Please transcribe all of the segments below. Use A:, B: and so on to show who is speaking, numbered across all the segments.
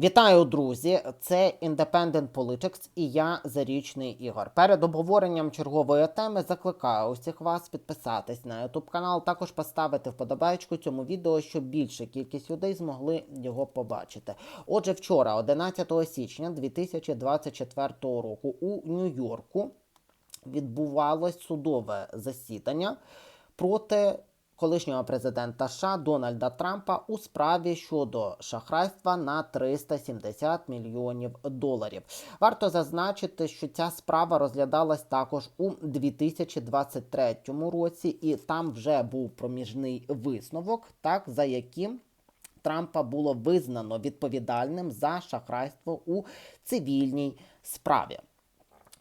A: Вітаю, друзі! Це Independent Politics і я Зарічний Ігор. Перед обговоренням чергової теми закликаю усіх вас підписатись на YouTube канал, також поставити вподобайку цьому відео, щоб більша кількість людей змогли його побачити. Отже, вчора, 11 січня 2024 року, у Нью-Йорку відбувалось судове засідання проти колишнього президента США Дональда Трампа у справі щодо шахрайства на 370 мільйонів доларів. Варто зазначити, що ця справа розглядалась також у 2023 році, і там вже був проміжний висновок, так за яким. Трампа було визнано відповідальним за шахрайство у цивільній справі.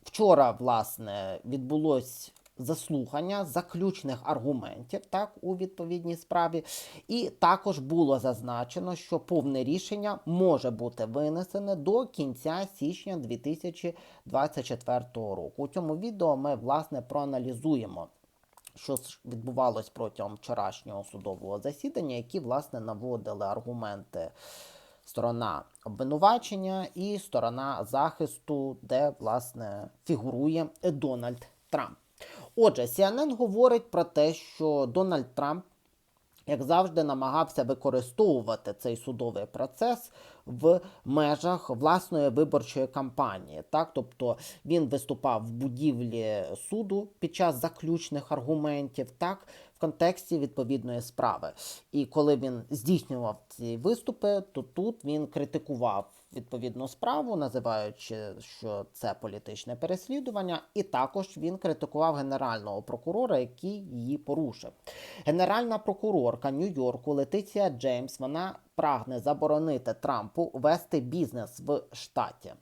A: Вчора, власне, відбулось заслухання заключних аргументів так у відповідній справі, і також було зазначено, що повне рішення може бути винесене до кінця січня 2024 року. У цьому відео ми власне проаналізуємо. Що відбувалось протягом вчорашнього судового засідання, які власне наводили аргументи сторона обвинувачення і сторона захисту, де власне фігурує Дональд Трамп. Отже, CNN говорить про те, що Дональд Трамп, як завжди, намагався використовувати цей судовий процес в межах власної виборчої кампанії. Так, тобто він виступав в будівлі суду під час заключних аргументів, так, контексті відповідної справи. І коли він здійснював ці виступи, то тут він критикував відповідну справу, називаючи, що це політичне переслідування, і також він критикував генерального прокурора, який її порушив. Генеральна прокурорка Нью-Йорку Летиція Джеймс вона прагне заборонити Трампу вести бізнес в штаті.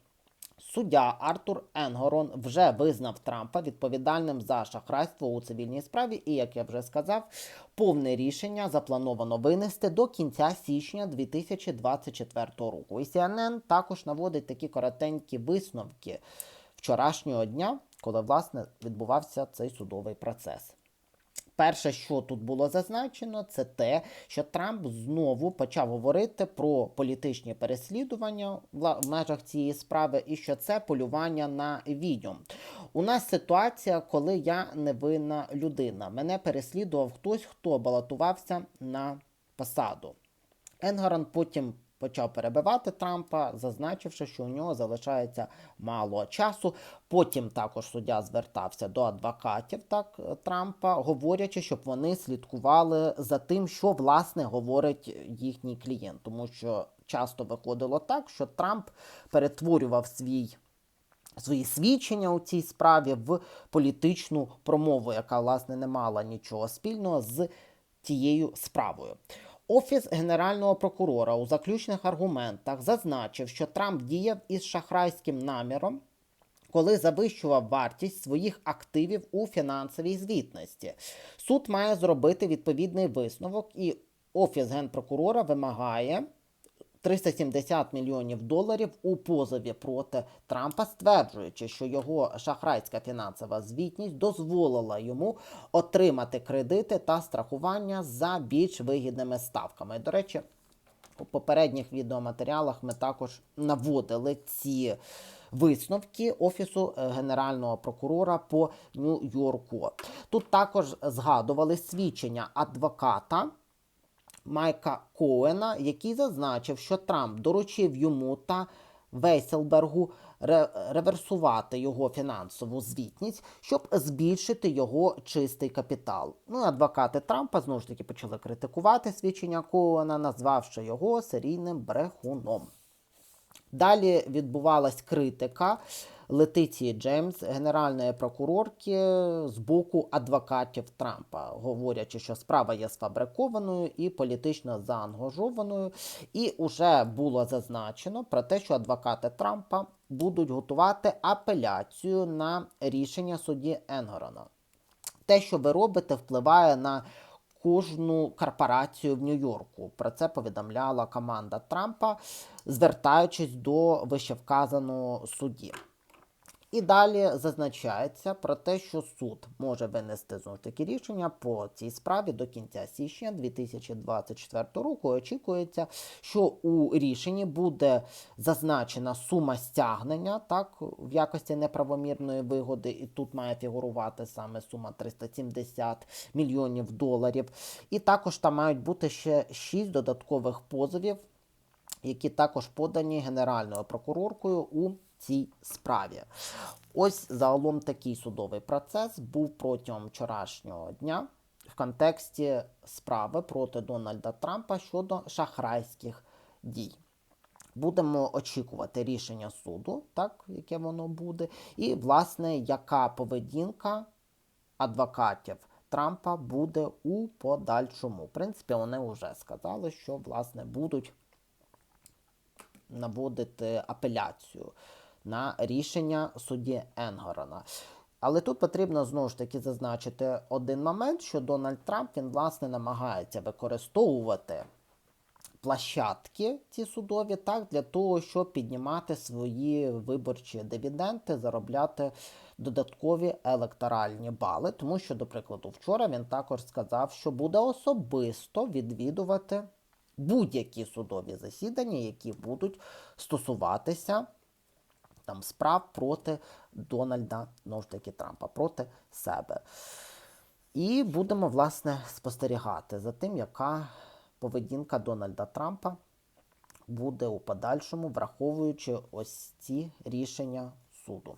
A: Суддя Артур Енгорон вже визнав Трампа відповідальним за шахрайство у цивільній справі, і, як я вже сказав, повне рішення заплановано винести до кінця січня 2024 року. І CNN також наводить такі коротенькі висновки вчорашнього дня, коли власне відбувався цей судовий процес. Перше, що тут було зазначено, це те, що Трамп знову почав говорити про політичні переслідування в межах цієї справи, і що це полювання на відьом. У нас ситуація, коли я невинна людина. Мене переслідував хтось, хто балотувався на посаду. Енгаран потім почав перебивати Трампа, зазначивши, що у нього залишається мало часу. Потім також суддя звертався до адвокатів так Трампа, говорячи, щоб вони слідкували за тим, що власне говорить їхній клієнт, тому що часто виходило так, що Трамп перетворював свій. Свої свідчення у цій справі в політичну промову, яка власне не мала нічого спільного з тією справою. Офіс генерального прокурора у заключних аргументах зазначив, що Трамп діяв із шахрайським наміром, коли завищував вартість своїх активів у фінансовій звітності. Суд має зробити відповідний висновок, і офіс генпрокурора вимагає. 370 мільйонів доларів у позові проти Трампа, стверджуючи, що його шахрайська фінансова звітність дозволила йому отримати кредити та страхування за більш вигідними ставками. До речі, у попередніх відеоматеріалах ми також наводили ці. Висновки Офісу е, Генерального прокурора по Нью-Йорку. Тут також згадували свідчення адвоката Майка Коена, який зазначив, що Трамп доручив йому та Вейселбергу реверсувати його фінансову звітність, щоб збільшити його чистий капітал. Ну адвокати Трампа знову ж таки почали критикувати свідчення Коена, назвавши його серійним брехуном. Далі відбувалась критика Летиції Джеймс, генеральної прокурорки, з боку адвокатів Трампа, говорячи, що справа є сфабрикованою і політично заангажованою. І вже було зазначено про те, що адвокати Трампа будуть готувати апеляцію на рішення судді Енгорона. Те, що ви робите, впливає на кожну корпорацію в Нью-Йорку. Про це повідомляла команда Трампа, звертаючись до вищевказаного судді. І далі зазначається про те, що суд може винести знову ж таки рішення по цій справі до кінця січня 2024 року. Очікується, що у рішенні буде зазначена сума стягнення так в якості неправомірної вигоди, і тут має фігурувати саме сума 370 мільйонів доларів. І також там мають бути ще 6 додаткових позовів які також подані Генеральною прокуроркою у цій справі. Ось загалом такий судовий процес був протягом вчорашнього дня в контексті справи проти Дональда Трампа щодо шахрайських дій. Будемо очікувати рішення суду, так, яке воно буде, і, власне, яка поведінка адвокатів Трампа буде у подальшому. В принципі, вони вже сказали, що власне будуть наводити апеляцію на рішення судді Енгорона. Але тут потрібно знову ж таки зазначити один момент, що Дональд Трамп він власне намагається використовувати площадки ці судові так для того, щоб піднімати свої виборчі дивіденти, заробляти додаткові електоральні бали. Тому що, до прикладу, вчора він також сказав, що буде особисто відвідувати будь-які судові засідання, які будуть стосуватися там справ проти Дональда знову ж таки Трампа, проти себе. І будемо, власне, спостерігати за тим, яка поведінка Дональда Трампа буде у подальшому, враховуючи ось ці рішення суду.